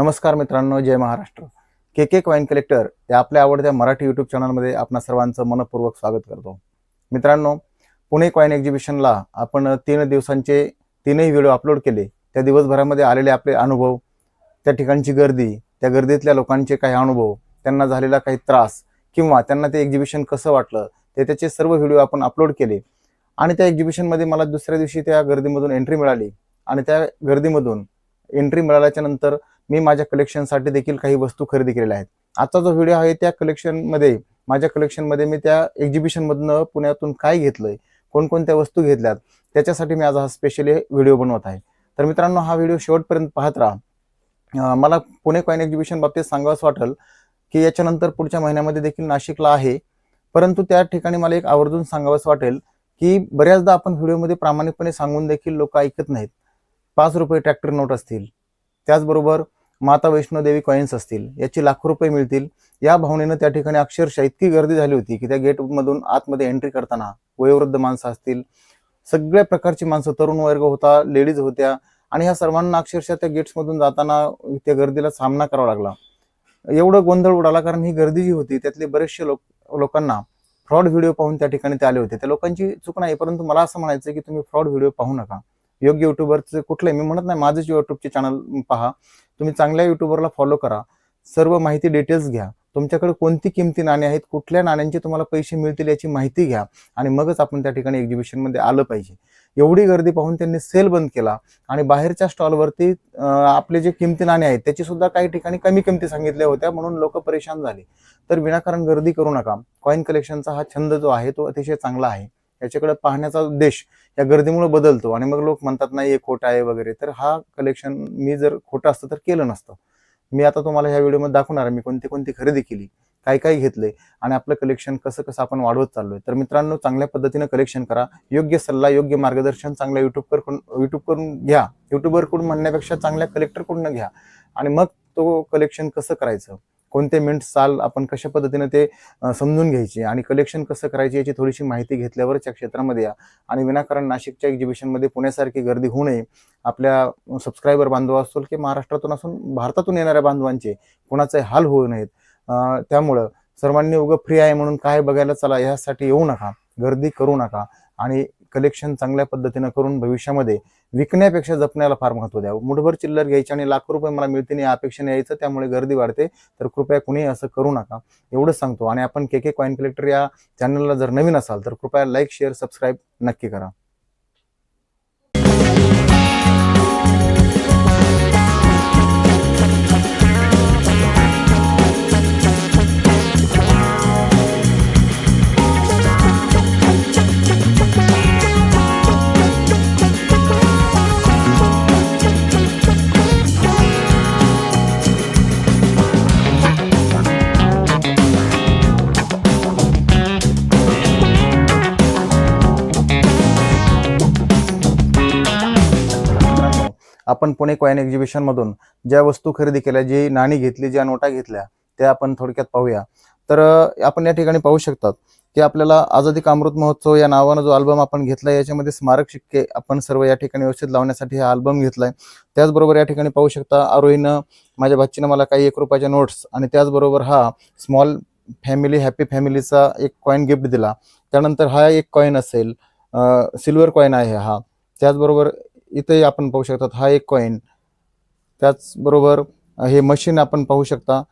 नमस्कार मित्रांनो जय Maharashtra. K K coin collector या आपल्या आवडत्या मराठी यूट्यूब चॅनलमध्ये आपणा सर्वांचं मनपूर्वक स्वागत करतो. मित्रांनो पुणे कॉईन एक्झिबिशनला आपण तीन दिवसांचे तीनही व्हिडिओ अपलोड केले. त्या दिवसभरामध्ये आलेले आपले अनुभव त्या ठिकाणची गर्दी त्या गर्दीतल्या लोकांचे काही अनुभव त्यांना झालेला काही त्रास किंवा त्यांना ते एक्झिबिशन कसं वाटलं ते त्याचे सर्व व्हिडिओ आपण अपलोड केले. आणि त्या एक्झिबिशनमध्ये मला दुसऱ्या दिवशी त्या गर्दीमधून एंट्री मिळाली. आणि त्या गर्दीमधून एंट्री मिळाल्याच्या नंतर मी माझ्या कलेक्शनसाठी देखील काही वस्तू खरेदी केलेल्या आहेत. आजचा जो व्हिडिओ आहे त्या कलेक्शनमध्ये माझ्या कलेक्शनमध्ये मी त्या एक्झिबिशनमधनं पुण्यातून काय घेतलंय कोणकोणत्या वस्तू घेतल्यात त्याच्यासाठी मी आज हा स्पेशली व्हिडिओ बनवत आहे. तर मित्रांनो हा व्हिडिओ शेवटपर्यंत पाहत राहा. मला पुणे कॉईन एक्झिबिशन बाबतीत सांगावंच वाटेल की याच्यानंतर पुढच्या महिन्यामध्ये देखील नाशिकला आहे. परंतु त्या ठिकाणी मला एक आवर्जून सांगावंच वाटेल की बऱ्याचदा आपण व्हिडिओमध्ये प्रामाणिकपणे सांगून देखील लोक ऐकत नाहीत. पाच रुपये ट्रॅक्टर नोट असतील. त्याचबरोबर माता वैष्णोदेवी कॉईन्स असतील याची लाखो रुपये मिळतील. या भावनेनं त्या ठिकाणी अक्षरशः इतकी गर्दी झाली होती की त्या गेटमधून आतमध्ये एंट्री करताना वयोवृद्ध माणसं असतील. सगळ्या प्रकारची माणसं तरुण वर्ग होता लेडीज होत्या. आणि ह्या सर्वांना अक्षरशः त्या गेट्समधून जाताना त्या गर्दीला सामना करावा लागला. एवढं गोंधळ उडाला कारण ही गर्दी जी होती त्यातले बरेचसे लोक लोकांना फ्रॉड व्हिडिओ पाहून त्या ठिकाणी ते आले होते. त्या लोकांची चूक नाही परंतु मला असं म्हणायचं की तुम्ही फ्रॉड व्हिडिओ पाहू नका. योग्य युट्यूबरचं कुठलंही मी म्हणत नाही माझंच युट्यूबचे चॅनल पहा. तुम्ही चांगल्या युट्यूबरला फॉलो करा. सर्व माहिती डिटेल्स घ्या. तुमच्याकडे कोणती किमती नाणी आहेत कुठल्या नाण्यांचे तुम्हाला पैसे मिळतील याची माहिती घ्या आणि मगच आपण त्या ठिकाणी एक्झिबिशनमध्ये आलं पाहिजे. एवढी गर्दी पाहून त्यांनी सेल बंद केला आणि बाहेरच्या स्टॉलवरती आपले जे किमती नाणे आहेत त्याची सुद्धा काही ठिकाणी कमी किमती सांगितल्या होत्या म्हणून लोक परेशान झाले. तर विनाकारण गर्दी करू नका. कॉईन कलेक्शनचा हा छंद जो आहे तो अतिशय चांगला आहे. याच्याकडे पाहण्याचा उद्देश या गर्दीमुळे बदलतो. आणि मग लोक म्हणतात नाही हे खोटं आहे वगैरे. तर हा कलेक्शन मी जर खोटं असतं तर केलं नसतं. मी आता तुम्हाला ह्या व्हिडिओमध्ये दाखवणार आहे मी कोणती कोणती खरेदी केली काय काय घेतले आणि आपलं कलेक्शन कसं कसं आपण वाढवत चाललोय. तर मित्रांनो चांगल्या पद्धतीनं कलेक्शन करा. योग्य सल्ला योग्य मार्गदर्शन चांगल्या युट्यूब युट्यूब करून घ्या. युट्यूबरकडून म्हणण्यापेक्षा चांगल्या कलेक्टरकडून घ्या. आणि मग तो कलेक्शन कसं करायचं? कोणते मिंट साल आपण कशा पद्धतीने ते समजून घ्यायचे आणि कलेक्शन कसं करायचे याची थोडीशी माहिती घेतल्यावरच या क्षेत्रामध्ये या. आणि विनाकारण नाशिकच्या एक्झिबिशनमध्ये पुण्यासारखी गर्दी होऊ नये. आपल्या सबस्क्रायबर बांधव असतील की महाराष्ट्रातून असून भारतातून येणाऱ्या बांधवांचे कोणाचे हाल होऊ नयेत. त्यामुळं सर्वांनी उगं फ्री आहे म्हणून काय बघायला चला यासाठी येऊ नका. गर्दी करू नका. आणि कलेक्शन चांगल्या पद्धतीनं करून भविष्यामध्ये विकण्यापेक्षा जपण्याला फार महत्त्व द्यावं मुठभर चिल्लर घ्यायची आणि लाखो रुपये मला मिळतील या अपेक्षेने यायचं त्यामुळे गर्दी वाढते. तर कृपया कुणीही असं करू नका. एवढंच सांगतो. आणि आपण के के कॉईन कलेक्टर या चॅनलला जर नवीन असाल तर कृपया लाईक शेअर सबस्क्राईब नक्की करा. आपण पुणे कॉईन एक्झिबिशनमधून ज्या वस्तू खरेदी केल्या जी नाणी घेतली ज्या नोटा घेतल्या त्या आपण थोडक्यात पाहूया. तर आपण या ठिकाणी पाहू शकतात की आपल्याला आझादी का अमृत महोत्सव या नावानं जो अल्बम आपण घेतला याच्यामध्ये स्मारक शिक्के आपण सर्व या ठिकाणी व्यवस्थित लावण्यासाठी हा अल्बम घेतलाय. त्याचबरोबर या ठिकाणी पाहू शकता आरोहीनं माझ्या भाचीनं मला काही एक रुपयाच्या नोट्स आणि त्याचबरोबर हा स्मॉल फॅमिली हॅपी फॅमिलीचा एक कॉईन गिफ्ट दिला. त्यानंतर हा एक कॉईन असेल सिल्वर कॉईन आहे हा. त्याचबरोबर इथेही आपण पाहू शकतात हा एक कॉईन त्याचबरोबर हे मशीन आपण पाहू शकता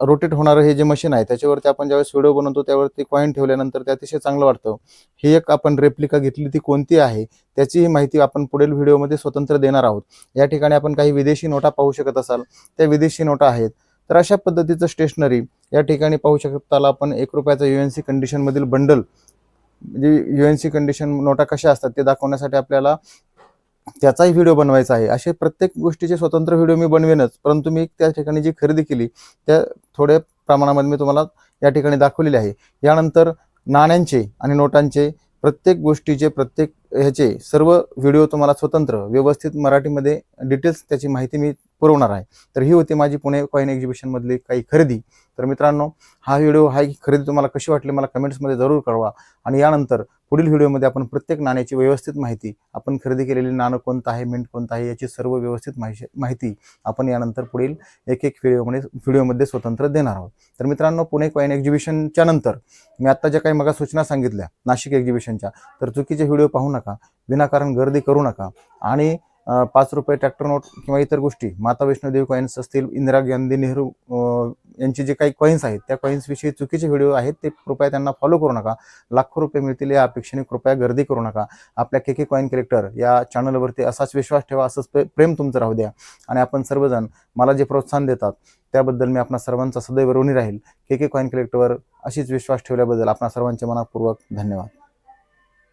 रोटेट होणारं हे जे मशीन आहे त्याच्यावरती आपण ज्यावेळेस व्हिडिओ बनवतो त्यावरती कॉईन ठेवल्यानंतर ते अतिशय चांगलं वाटतं. ही एक आपण रेप्लिका घेतली ती कोणती आहे त्याचीही माहिती आपण पुढील व्हिडिओमध्ये स्वतंत्र देणार आहोत. या ठिकाणी आपण काही विदेशी नोटा पाहू शकत असाल त्या विदेशी नोटा आहेत. तर अशा पद्धतीचं स्टेशनरी या ठिकाणी पाहू शकताला आपण एक रुपयाचा यू एन सी कंडिशनमधील बंडल म्हणजे यू एन सी कंडिशन नोटा कशा असतात ते दाखवण्यासाठी आपल्याला त्याचाही व्हिडिओ बनवायचा आहे. असे प्रत्येक गोष्टीचे स्वतंत्र व्हिडिओ मी बनवेनच. परंतु मी त्या ठिकाणी जी खरेदी केली त्या थोड्या प्रमाणामध्ये मी तुम्हाला या ठिकाणी दाखवलेले आहे. यानंतर नाण्यांचे आणि नोटांचे प्रत्येक गोष्टीचे प्रत्येक ह्याचे सर्व व्हिडिओ तुम्हाला स्वतंत्र व्यवस्थित मराठीमध्ये डिटेल्स त्याची माहिती मी पुरवणार आहे. तर ही होती माझी पुणे कॉईन एक्झिबिशनमधली काही खरेदी. तर मित्रांनो हा व्हिडिओ हा खरेदी तुम्हाला कशी वाटली मला कमेंट्समध्ये जरूर कळवा. आणि यानंतर पुढील व्हिडिओमध्ये आपण प्रत्येक नाण्याची व्यवस्थित माहिती आपण खरेदी केलेली नाणं कोणतं आहे मिंट कोणतं आहे याची सर्व व्यवस्थित माहिती माहिती आपण यानंतर पुढील एक एक व्हिडिओमध्ये व्हिडिओमध्ये स्वतंत्र देणार आहोत. तर मित्रांनो पुणे कॉईन एक्झिबिशनच्या नंतर मी आत्ता ज्या काही मगा सूचना सांगितल्या नाशिक एक्झिबिशनच्या तर चुकीचे व्हिडिओ पाहू नका विनाकारण गर्दी करू नका आणि पाच रुपये ट्रॅक्टर नोट किंवा इतर गोष्टी माता वैष्णोदेवी कॉईन्स असतील इंदिरा गांधी नेहरू यांचे जे काही कॉईन्स आहेत त्या कॉईन्सविषयी चुकीचे व्हिडिओ आहेत ते कृपया त्यांना फॉलो करू नका. लाखो रुपये मिळतील या अपेक्षेने कृपया गर्दी करू नका. आपल्या के के कॉईन कलेक्टर या चॅनलवरती असाच विश्वास ठेवा असंच प्रे- प्रेम तुमचं राहू द्या. आणि आपण सर्वजण मला जे प्रोत्साहन देतात त्याबद्दल मी आपणा सर्वांचा सदैव ऋणी राहील. के के कॉईन कलेक्टरवर अशीच विश्वास ठेवल्याबद्दल आपणा सर्वांचे मनापूर्वक धन्यवाद.